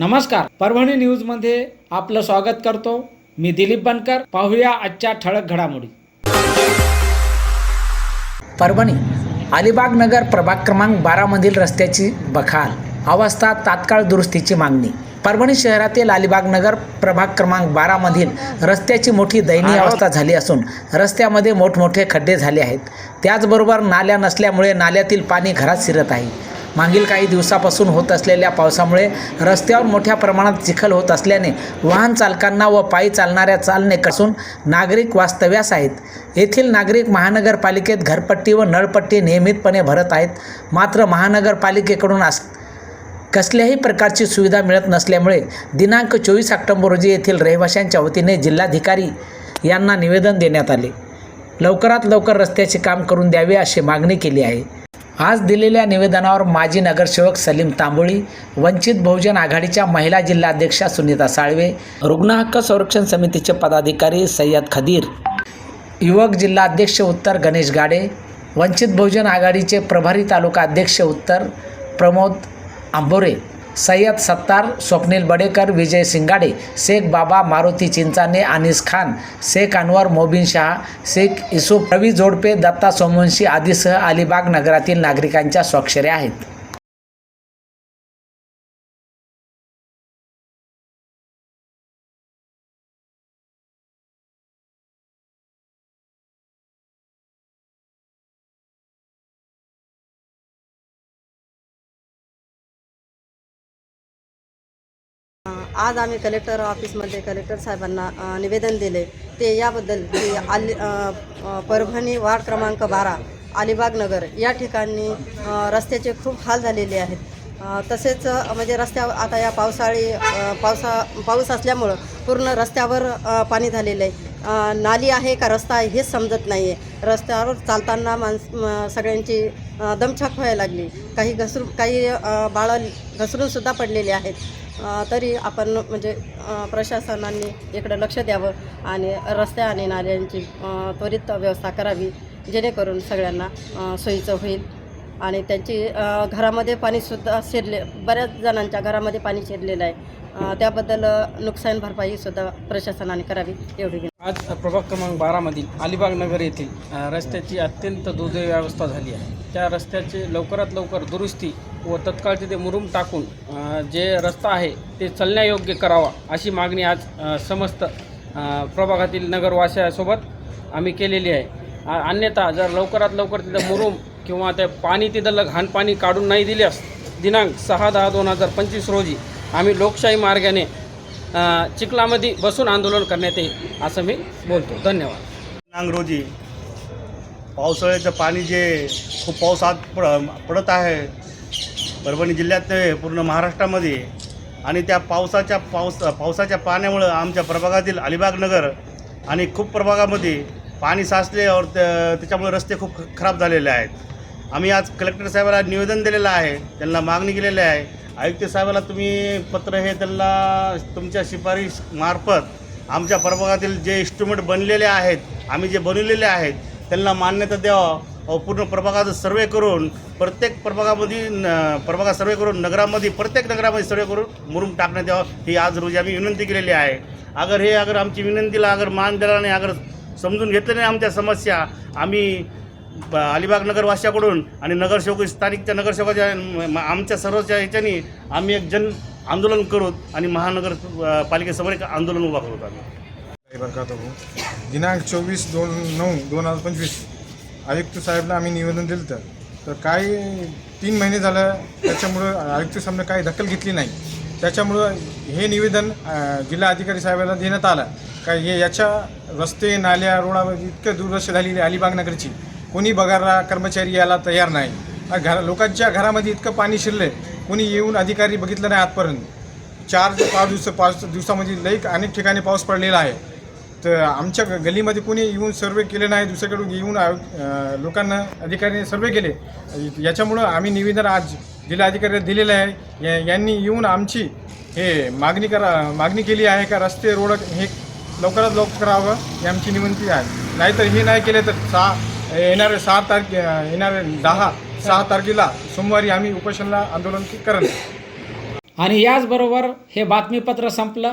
नमस्कार. परभणी न्यूजमध्ये आपलं स्वागत करतो. मी दिलीप बनकर. पाहूया आजच्या ठळक घडामोडी. परभणी अलिबाग नगर प्रभाग क्रमांक बारामधील रस्त्याची बखाल. अवस्था तात्काळ दुरुस्तीची मागणी. परभणी शहरातील अलिबाग नगर प्रभाग क्रमांक बारामधील रस्त्याची मोठी दयनीय अवस्था झाली असून रस्त्यामध्ये मोठमोठे खड्डे झाले आहेत. त्याचबरोबर नाल्या नसल्यामुळे नाल्यातील पाणी घरात शिरत आहे. मागील काही दिवसापासून होत असलेल्या पावसामुळे रस्त्यावर मोठ्या प्रमाणात चिखल होत असल्याने वाहन चालकांना व पायी चालणाऱ्या चालणे कसून नागरिक वास्तव्यास आहेत. येथील नागरिक महानगरपालिकेत घरपट्टी व नळपट्टी नियमितपणे भरत आहेत. मात्र महानगरपालिकेकडून आस कसल्याही प्रकारची सुविधा मिळत नसल्यामुळे दिनांक चोवीस ऑक्टोबर रोजी येथील रहिवाशांच्या वतीने जिल्हाधिकारी यांना निवेदन देण्यात आले. लवकरात लवकर रस्त्याचे काम करून द्यावे अशी मागणी केली आहे. आज दिलेल्या निवेदनावर माजी नगरसेवक सलीम तांबोळी वंचित बहुजन आघाडीच्या महिला जिल्हाध्यक्षा सुनीता साळवे रुग्ण हक्क संरक्षण समितीचे पदाधिकारी सय्यद खदीर युवक जिल्हाध्यक्ष उत्तर गणेश गाडे वंचित बहुजन आघाडीचे प्रभारी तालुका अध्यक्ष उत्तर प्रमोद आंबोरे सय्यद सत्तार स्वप्नील बडेकर विजय सिंगाडे शेख बाबा मारुती चिंचाने अनिस खान शेख अनवर मोबिन शहा शेख इसूफ रवी जोडपे दत्ता सोमवंशी आदीसह अलिबाग नगरातील नागरिकांच्या स्वाक्षऱ्या आहेत. आज आम्ही कलेक्टर ऑफिसमध्ये कलेक्टर साहेबांना निवेदन दिले. ते याबद्दल की आली परभणी वार्ड क्रमांक बारा अलिबाग नगर या ठिकाणी रस्त्याचे खूप हाल झालेले आहेत. तसेच म्हणजे रस्त्या आता या पावसाळी पावसा पाऊस असल्यामुळं पूर्ण रस्त्यावर पाणी झालेलं आहे. नाली आहे का रस्ता आहे हेच समजत नाही आहे रस्त्यावर चालताना माणस सगळ्यांची दमछाक व्हायला लागली. काही घसरून काही बाळं घसरूनसुद्धा पडलेले आहेत. तरी आपण म्हणजे प्रशासनाने इकडं लक्ष द्यावं आणि रस्ते आणि नाल्यांची त्वरित व्यवस्था करावी जेणेकरून सगळ्यांना सोयीचं होईल. आणि त्यांची घरामध्ये पाणीसुद्धा शिरले बऱ्याच जणांच्या घरामध्ये पाणी शिरलेलं आहे. त्याबद्दल नुकसान भरपाईसुद्धा प्रशासनाने करावी एवढी आज प्रभाग क्रमांक बारामधील अलिबाग नगर येथील रस्त्याची अत्यंत दुर्दैवी अवस्था झाली आहे. त्या रस्त्याचे लवकरात लवकर दुरुस्ती व तत्काळ तिथे मुरुम टाकून जे रस्ता आहे ते चालण्यायोग्य करावा अशी मागणी आज समस्त प्रभागातील नगरवाशासोबत आम्ही केलेली आहे. अन्यथा जर लवकरात लवकर तिथं मुरुम किंवा ते पाणी तिथलं घाण पाणी काढून नाही दिल्यास दिनांक सहा दहा दोन हजार पंचवीस रोजी आम्ही लोकशाही मार्गाने चिखलामध्ये बसून आंदोलन करण्यात येईल असं मी बोलतो. धन्यवाद. दिनांक रोजी पावसाळ्याचं पाणी जे खूप पाऊस आज पड पडत आहे परभणी जिल्ह्यात नव्हे पूर्ण महाराष्ट्रामध्ये. आणि त्या पावसाच्या पावस पावसाच्या पाण्यामुळं आमच्या प्रभागातील अलिबाग नगर आणि खूप प्रभागामध्ये पाणी साचले त्या- त्याच्यामुळे रस्ते खूप ख- खराब झालेले आहेत. आम्ही आज कलेक्टर साहेबाला निवेदन दिलेलं आहे त्यांना मागणी केलेली आहे. आयुक्त साहेबाला तुम्ही पत्र हे त्यांना तुमच्या शिफारिश मार्फत आमच्या प्रभागातील जे इन्स्ट्रुमेंट बनलेले आहेत आम्ही जे बनवलेले आहेत त्यांना मान्यता द्यावं. पूर्ण प्रभागाचा सर्वे करून प्रत्येक प्रभागामध्ये न प्रभागात सर्वे करून नगरामध्ये प्रत्येक नगरामध्ये सर्वे करून मुरुम टाकण्यात यावं ही आज रोजी आम्ही विनंती केलेली आहे. अगर हे अगर आमची विनंतीला अगर मान दिला नाही अगर समजून घेतलं नाही आमच्या समस्या आम्ही ब- अलिबाग नगरवासियाकडून आणि नगरसेवक स्थानिकच्या नगरसेवकाच्या आमच्या सर्वच्या ह्याच्यानी आम्ही एक जन आंदोलन करू आणि महानगर पालिकेसमोर एक आंदोलन उभा करू आम्ही. दिनांक चोवीस दोन नऊ दोन हजार पंचवीस. आयुक्त साहेबला आम्ही निवेदन दिलं तर तर काही तीन महिने झालं त्याच्यामुळं आयुक्त साहेबनं काही दखल घेतली नाही. त्याच्यामुळं हे निवेदन जिल्हा अधिकारी साहेबाला देण्यात आलं. का हे याच्या रस्ते नाल्या रोडावर इतकं दुर्लक्ष झालेली आहे अलिबाग नगरची. कोणी बघायला कर्मचारी यायला तयार नाही. घर लोकांच्या घरामध्ये इतकं पाणी शिरलं कोणी येऊन अधिकारी बघितलं नाही आजपर्यंत. चार ते पाच दिवस पाच दिवसामध्ये लई अनेक ठिकाणी पाऊस पडलेला आहे. तर आमच्या गल्लीमध्ये गलीमध्ये कोणी येऊन सर्वे केले नाही दुसऱ्याकडून येऊन लोकांना अधिकाऱ्यांनी सर्वे केले. याच्यामुळं आम्ही निवेदन आज जिल्हा अधिकाऱ्याला दिलेलं आहे. या- यांनी येऊन आमची हे मागणी करा मागणी केली आहे का रस्ते रोड हे लवकरात लवकर करावं ही आमची विनंती आहे. नाहीतर हे नाही केले तर सहा येणारे सहा तारखे येणारे दहा सहा तारखेला सोमवारी आम्ही उपोषणाला आंदोलन करणार. आणि याचबरोबर हे बातमीपत्र संपलं.